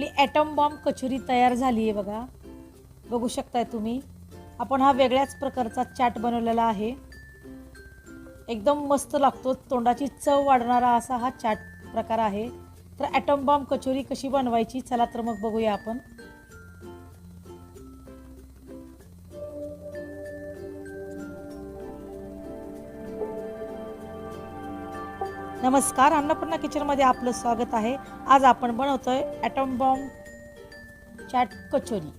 आपली item bomb kachori तयार झाली आहे बघा. बघू शकताय तुम्ही. आपण हा वेगळ्याच प्रकारचा चाट बनवलेला आहे. एकदम मस्त लागतो. तोंडाची चव वाढणारा असा हा चाट प्रकार आहे. तर ॲटम बॉम्ब कचोरी कशी बनवायची? चला तर मग बघूया आपण. नमस्कार अन्नपूर्णा किचनमध्ये आपलं स्वागत आहे. आज आपण बनवतोय atom bomb chaat kachori.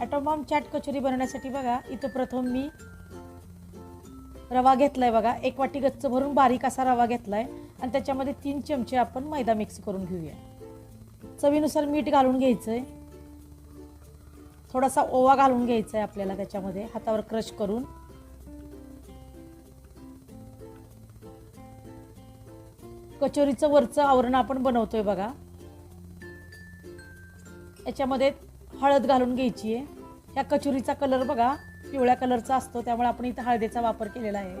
Atom bomb chaat kachori बनवण्यासाठी बघा इथं प्रथम मी रवा घेतला आहे बघा. एक वाटी गच्च भरून बारीक असा रवा घेतला आहे आणि त्याच्यामध्ये तीन चमचे आपण मैदा मिक्स करून घेऊया. चवीनुसार मीठ घालून घ्यायचं आहे थोडासा ओवा घालून घ्यायचा आहे आपल्याला त्याच्यामध्ये. हातावर क्रश करून. कचोरीचं वरचं आवरण आपण बनवतोय बघा. याच्यामध्ये हळद घालून घ्यायची आहे. ह्या कचोरीचा कलर बघा पिवळ्या कलरचा असतो त्यामुळे आपण इथं हळदीचा वापर केलेला आहे.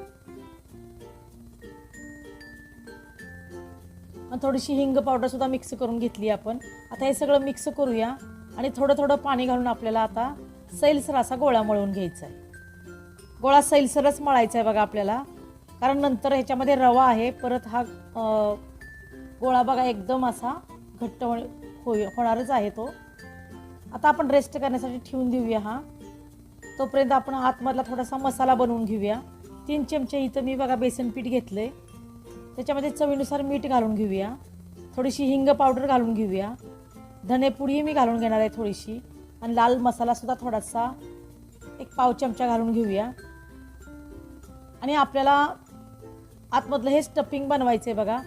आणि थोडीशी हिंग पावडर सुद्धा मिक्स करून घेतली आपण. आता हे सगळं मिक्स करूया आणि थोडं थोडं पाणी घालून आपल्याला आता सैलसर असा गोळा मळून घ्यायचा आहे. गोळा सैलसरच मळायचा आहे बघा आपल्याला. कारण नंतर ह्याच्यामध्ये रवा आहे परत हा गोळा बघा एकदम असा घट्ट होय होणारच आहे तो. आता आपण रेस्ट करण्यासाठी ठेवून देऊया हा. तोपर्यंत आपण आतमधला थोडासा मसाला बनवून घेऊया. तीन चमचे इथं मी बघा बेसन पीठ आहे त्याच्यामध्ये चवीनुसार मीठ घालून घेऊया. थोडीशी हिंग पावडर घालून घेऊया. धनेपुडी मी घालून घेणार आहे थोडीशी. आणि लाल मसालासुद्धा थोडासा एक पाव चमचा घालून घेऊया. आणि आपल्याला आतमधलं हे स्टफिंग बनवायचं आहे बघा.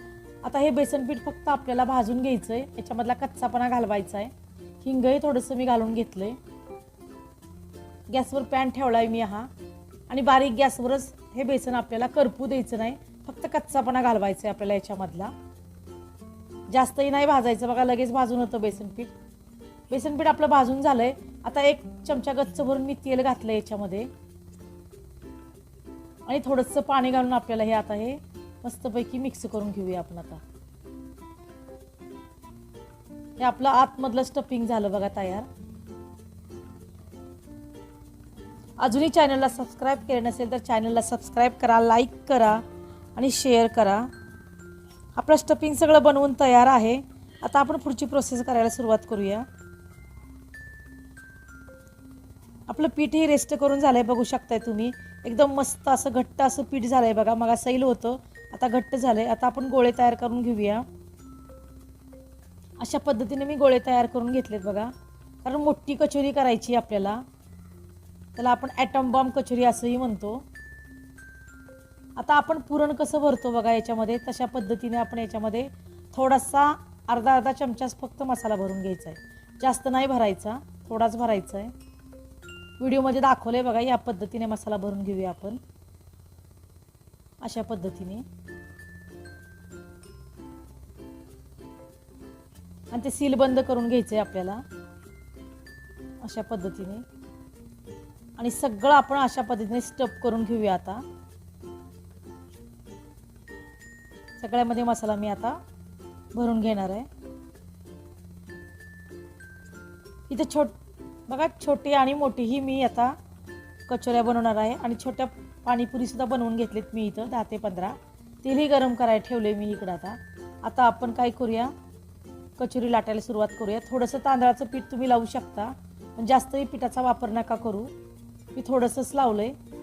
आता हे बेसन पीठ फक्त आपल्याला भाजून घ्यायचं आहे याच्यामधला कच्चापणा घालवायचा आहे हिंगही थोडंसं मी घालून घेतलं आहे गॅसवर पॅन ठेवला आहे मी हा. आणि बारीक गॅसवरच हे बेसन आपल्याला करपू द्यायचं नाही. फक्त कच्चापणा घालवायचा आहे आपल्याला याच्यामधला. जास्तही नाही भाजायचं बघा लगेच भाजून होतं बेसन पीठ. बेसन पीठ आपलं भाजून झालंय. आता एक चमचा गच्च भरून मी तेल घातलं याच्यामध्ये. आणि थोडंसं पाणी घालून आपल्याला हे आता हे मस्तपैकी मिक्स करून घेऊया आपण आता. हे आपलं आतमधलं स्टफिंग झालं बघा तयार. अजूनही चॅनलला सबस्क्राईब केलं नसेल तर चॅनलला सबस्क्राईब करा लाईक करा आणि शेअर करा. आपलं स्टफिंग सगळं बनवून तयार आहे. आता आपण पुढची प्रोसेस करायला सुरुवात करूया. आपलं पीठही रेस्ट करून झालंय बघू शकताय तुम्ही. एकदम मस्त असं घट्ट असं पीठ झालंय बघा. मग सैल होतं. आता घट्ट झालंय. आता आपण गोळे तयार करून घेऊया. अशा पद्धतीने मी गोळे तयार करून घेतलेत बघा. कारण मोठी कचोरी करायची आहे आपल्याला. त्याला आपण ॲटम बॉम्ब कचोरी असंही म्हणतो. आता आपण पुरण कसं भरतो बघा याच्यामध्ये? तशा पद्धतीने आपण याच्यामध्ये थोडासा अर्धा अर्धा चमचाच फक्त मसाला भरून घ्यायचा आहे. जास्त नाही भरायचा. थोडाच भरायचा आहे. व्हिडिओमध्ये दाखवलं आहे बघा या पद्धतीने मसाला भरून घेऊया आपण. अशा पद्धतीने. आणि ते सील बंद करून घ्यायचं आहे आपल्याला. अशा पद्धतीने. आणि सगळं आपण अशा पद्धतीने स्टप करून घेऊया आता. सगळ्यामध्ये मसाला मी आता भरून घेणार आहे. इथे छोट बघा छोटी आणि मोठी ही मी आता कचोऱ्या बनवणार आहे आणि छोट्या पाणीपुरीसुद्धा बनवून घेतलीत मी इथं दहा ते पंधरा. तेलही गरम करायला ठेवले मी इकडं आता. आता आपण काय करूया? कचोरी लाटायला सुरुवात करूया. थोडंसं तांदळाचं पीठ तुम्ही लावू शकता. पण जास्तही पिठाचा वापर नका करू. मी थोडंसंच लावलं आहे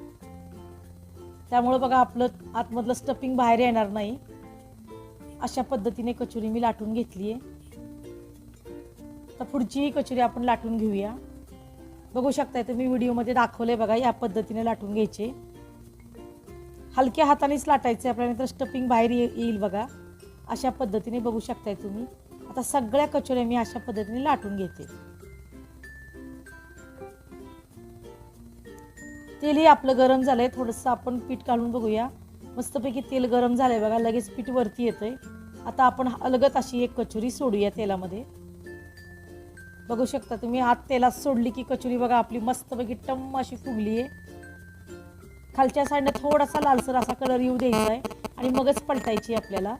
त्यामुळं बघा आपलं आतमधलं स्टफिंग बाहेर येणार नाही. अशा पद्धतीने कचोरी मी लाटून घेतली आहे तर पुढचीही कचोरी आपण लाटून घेऊया. बघू शकताय तुम्ही व्हिडिओमध्ये दाखवले बघा या पद्धतीने लाटून घ्यायचे. हलक्या हातानेच लाटायचे आपल्याला नंतर स्टपिंग बाहेर ये- येईल बघा. अशा पद्धतीने बघू शकताय तुम्ही. आता सगळ्या कचोऱ्या मी अशा पद्धतीने लाटून घेते. तेलही आपलं गरम झालंय थोडंसं आपण पीठ काढून बघूया. मस्तपैकी तेल गरम झालंय बघा लगेच पीठ वरती येतंय. आता आपण अलगत अशी एक कचोरी सोडूया तेलामध्ये. बघू शकता तुम्ही आत तेलात सोडली की कचोरी बघा आपली मस्त बघी टम्म अशी फुगली आहे. खालच्या साईडने थोडासा लालसर असा कलर येऊ द्यायचा आहे आणि मगच पलटायची आपल्याला.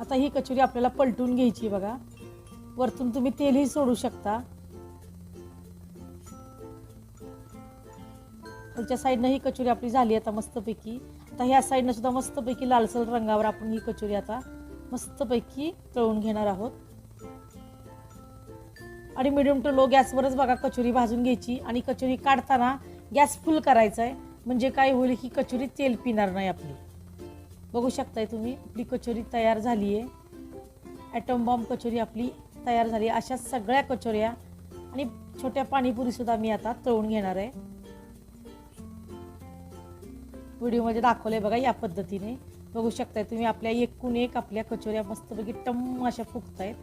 आता ही कचोरी आपल्याला पलटून घ्यायची बघा. वरतून तुम्ही तेलही सोडू शकता. खालच्या साईडनं ही कचोरी आपली झाली आता मस्तपैकी. आता ह्या साईडनं सुद्धा मस्तपैकी लालसर रंगावर आपण ही कचोरी आता मस्तपैकी तळून घेणार आहोत. आणि मिडियम टू लो गॅसवरच बघा कचोरी भाजून घ्यायची. आणि कचोरी काढताना गॅस फुल करायचा आहे म्हणजे काय होईल ही कचोरी तेल पिणार नाही आपली. बघू शकताय तुम्ही आपली कचोरी तयार झाली आहे ॲटम बॉम्ब कचोरी आपली तयार झाली. आहे अशा सगळ्या कचोऱ्या आणि छोट्या पाणीपुरीसुद्धा मी आता तळून घेणार आहे. व्हिडिओमध्ये दाखवलं आहे बघा या पद्धतीने. बघू शकताय तुम्ही आपल्या एकूण एक आपल्या कचोऱ्या मस्तपैकी टम्म अशा फुगतायत.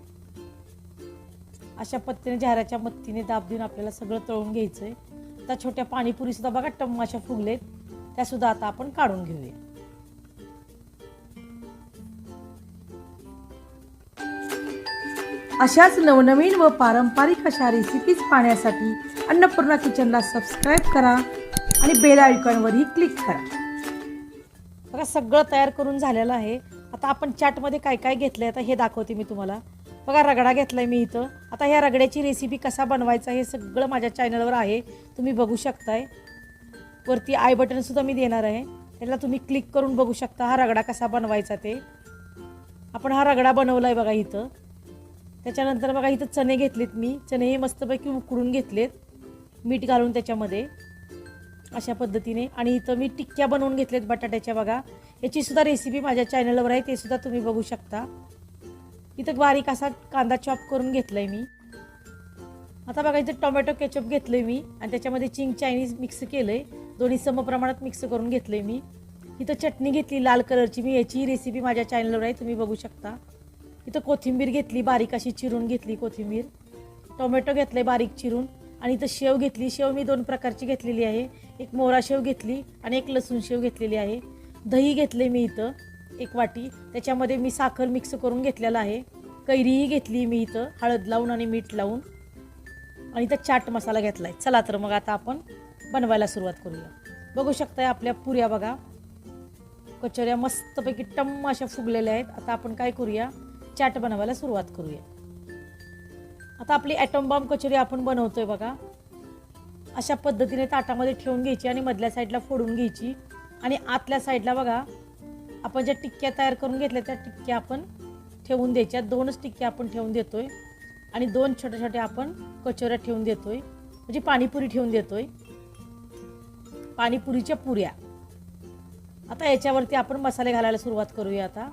अशा पद्धतीने जाहराच्या मत्तीने दाब देऊन आपल्याला सगळं तळून घ्यायचं आहे त्या छोट्या पाणीपुरी सुद्धा बघा टम्म अशा फुगलेत. त्यासुद्धा आता आपण काढून घेऊया. अशाच नवनवीन व पारंपरिक अशा रेसिपीज पाहण्यासाठी अन्नपूर्णा किचनला सबस्क्राईब करा आणि बेल आयकॉनवरही क्लिक करा. बघा सगळं तयार करून झालेलं आहे. आता आपण चाटमध्ये काय काय घेतलं आहे आता हे दाखवते मी तुम्हाला. बघा रगडा घेतला आहे मी इथं. आता ह्या रगड्याची रेसिपी कसा बनवायचा हे सगळं माझ्या चॅनलवर आहे. तुम्ही बघू शकताय. वरती आय बटनसुद्धा मी देणार आहे. त्याला तुम्ही क्लिक करून बघू शकता हा रगडा कसा बनवायचा ते. आपण हा रगडा बनवला आहे बघा इथं. त्याच्यानंतर बघा इथं चणे घेतलेत मी. चणे हे मस्तपैकी उकडून घेतलेत. मीठ घालून त्याच्यामध्ये. अशा पद्धतीने. आणि इथं मी टिक्क्या बनवून घेतलेत बटाट्याच्या बघा. याची सुद्धा रेसिपी माझ्या चॅनलवर आहे ते सुद्धा तुम्ही बघू शकता. इथं बारीक असा कांदा चॉप करून घेतलाय मी. आता बघा इथं टोमॅटो केचप घेतलंय मी. आणि त्याच्यामध्ये चिंग चायनीज मिक्स केलंय. दोन्ही समप्रमाणात मिक्स करून घेतलंय मी. इथं चटणी घेतली लाल कलरची मी. याची रेसिपी माझ्या चॅनलवर आहे तुम्ही बघू शकता. इथं कोथिंबीर घेतली बारीक अशी चिरून घेतली कोथिंबीर. टोमॅटो घेतलंय बारीक चिरून. आणि इथं शेव घेतली. शेव मी दोन प्रकारची घेतलेली आहे. एक मोहरा शेव घेतली आणि एक लसूण शेव घेतलेली आहे. दही घेतले मी इथं एक वाटी. त्याच्यामध्ये मी साखर मिक्स करून घेतलेला आहे. कैरीही घेतली मी इथं हळद लावून आणि मीठ लावून. आणि इथं चाट मसाला घेतला आहे चला तर मग आता आपण बनवायला सुरुवात करूया. बघू शकताय आपल्या पुऱ्या बघा. कचोऱ्या मस्तपैकी टम्म अशा फुगलेल्या आहेत. आता आपण काय करूया? चाट बनवायला सुरुवात करूया. आता आपली ॲटमबॉम्ब कचोरी आपण बनवतोय बघा. अशा पद्धतीने ताटामध्ये ठेवून घ्यायची आणि मधल्या साईडला फोडून घ्यायची. आणि आतल्या साईडला बघा आपण ज्या टिक्क्या तयार करून घेतल्या त्या टिक्क्या आपण ठेवून द्यायच्या. दोनच टिक्क्या आपण ठेवून देतोय. आणि दोन छोट्या छोट्या आपण कचोऱ्या ठेवून देतोय. म्हणजे पाणीपुरी ठेवून देतोय. पाणीपुरीच्या पुऱ्या. आता याच्यावरती आपण मसाले घालायला सुरुवात करूया आता.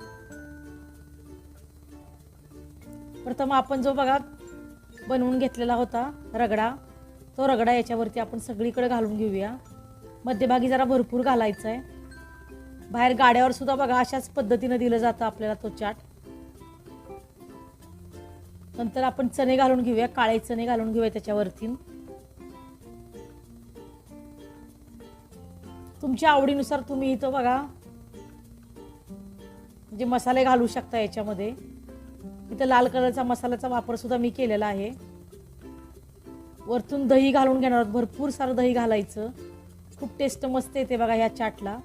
प्रथम आपण जो बघा बनवून घेतलेला होता रगडा. तो रगडा याच्यावरती आपण सगळीकडे घालून घेऊया. मध्यभागी जरा भरपूर घालायचा आहे बाहेर गाड्यावर सुद्धा बघा अशाच पद्धतीनं दिलं जातं आपल्याला तो चाट. नंतर आपण चणे घालून घेऊया काळे चणे घालून घेऊया त्याच्यावरती. तुमच्या आवडीनुसार तुम्ही इथं बघा. म्हणजे मसाले घालू शकता याच्यामध्ये. इथं लाल कलरचा मसाल्याचा वापर सुद्धा मी केलेला आहे. वरतून दही घालून घेणार आहोत. भरपूर सारं दही घालायचं. खूप टेस्ट मस्त येते बघा ह्या चाटला.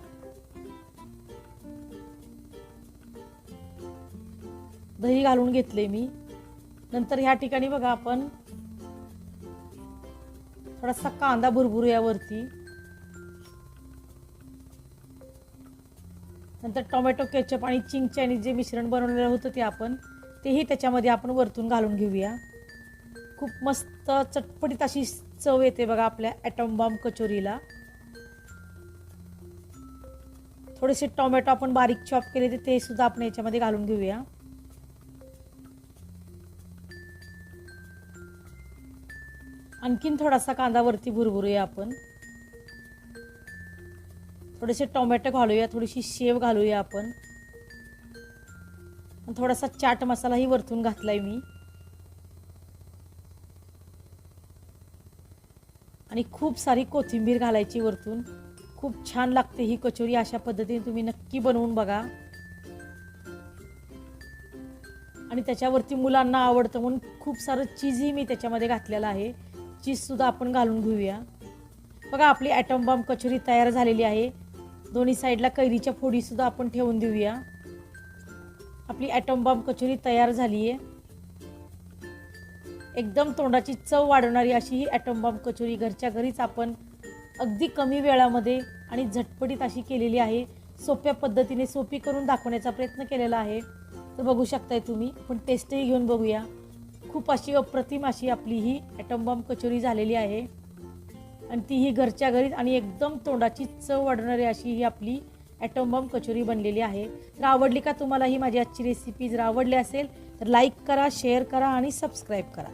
दही घालून घेतले मी. नंतर ह्या ठिकाणी बघा आपण थोडासा कांदा भुरभुरूया वरती. नंतर टोमॅटो केचप आणि चिंग चायनीज जे मिश्रण बनवलेलं होतं ते आपण तेही त्याच्यामध्ये आपण वरतून घालून घेऊया. खूप मस्त चटपटीत अशी चव येते बघा आपल्या ॲटमबॉम्ब कचोरीला. थोडेसे टोमॅटो आपण बारीक चॉप केले ते सुद्धा आपण याच्यामध्ये घालून घेऊया. आणखीन थोडासा कांदा वरती भुरभुरूया आपण. थोडेसे टोमॅटो घालूया थोडीशी शेव घालूया आपण. थोडासा चाट मसालाही वरतून घातलाय मी. आणि खूप सारी कोथिंबीर घालायची वरतून. खूप छान लागते ही कचोरी अशा पद्धतीने तुम्ही नक्की बनवून बघा. आणि त्याच्यावरती मुलांना आवडतं म्हणून खूप सारं चीजही मी त्याच्यामध्ये घातलेलं आहे. चीजसुद्धा आपण घालून घेऊया. बघा आपली ॲटम बॉम्ब कचोरी तयार झालेली आहे. दोन्ही साईडला कैरीच्या फोडीसुद्धा आपण ठेवून देऊया. आपली ॲटम बॉम्ब कचोरी तयार झाली आहे एकदम तोंडाची चव वाढवणारी अशी ही ॲटम बॉम्ब कचोरी घरच्या घरीच आपण अगदी कमी वेळामध्ये आणि झटपटीत अशी केलेली आहे. सोप्या पद्धतीने सोपी करून दाखवण्याचा प्रयत्न केलेला आहे. तर बघू शकताय तुम्ही आपण टेस्टही घेऊन बघूया. खूप अशी अप्रतिम अशी आपली ही ॲटम बॉम्ब कचोरी झालेली आहे. आणि ती ही घरच्या घरीच आणि एकदम तोंडाची चव वाढवणारी अशी ही आपली ॲटम बॉम्ब कचोरी बनलेली आहे तर आवडली का तुम्हाला ही माझी आजची रेसिपी जर आवडली असेल तर लाईक करा शेअर करा आणि सबस्क्राईब करा